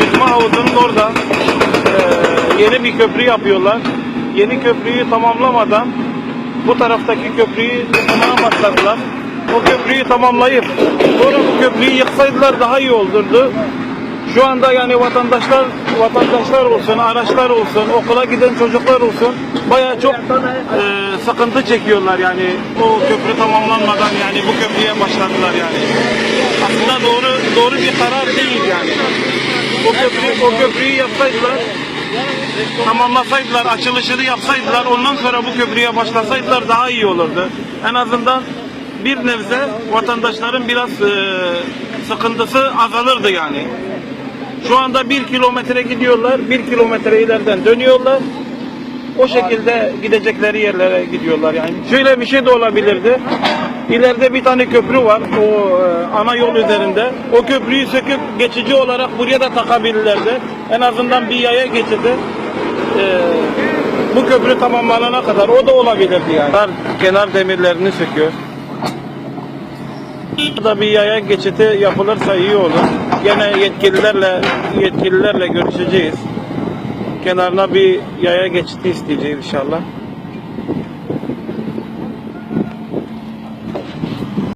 Yüzme havuzunun orada e, yeni bir köprü yapıyorlar. Yeni köprüyü tamamlamadan bu taraftaki köprüyü yıkmaya. O köprüyü tamamlayıp sonra bu köprüyü yıksaydılar daha iyi olurdu. Şu anda yani vatandaşlar vatandaşlar olsun, araçlar olsun, okula giden çocuklar olsun bayağı çok e, sıkıntı çekiyorlar yani o köprü tamamlanmadan yani bu köprüye başladılar yani. Aslında doğru doğru bir karar değil yani. O köprü o köprüyü yapsaydılar tamamlasaydılar, açılışını yapsaydılar, ondan sonra bu köprüye başlasaydılar daha iyi olurdu. En azından bir nebze vatandaşların biraz e, sıkıntısı azalırdı yani. Şu anda bir kilometre gidiyorlar, bir kilometre ileriden dönüyorlar. O şekilde gidecekleri yerlere gidiyorlar yani. Şöyle bir şey de olabilirdi. İleride bir tane köprü var o e, ana yol üzerinde. O köprüyü söküp geçici olarak buraya da takabilirlerdi. En azından bir yaya geçidi. e, bu köprü tamamlanana kadar o da olabilirdi yani. Kenar, kenar demirlerini söküyor. Burada bir yaya geçidi yapılırsa iyi olur. Gene yetkililerle yetkililerle görüşeceğiz. Kenarına bir yaya geçidi isteyeceğiz inşallah.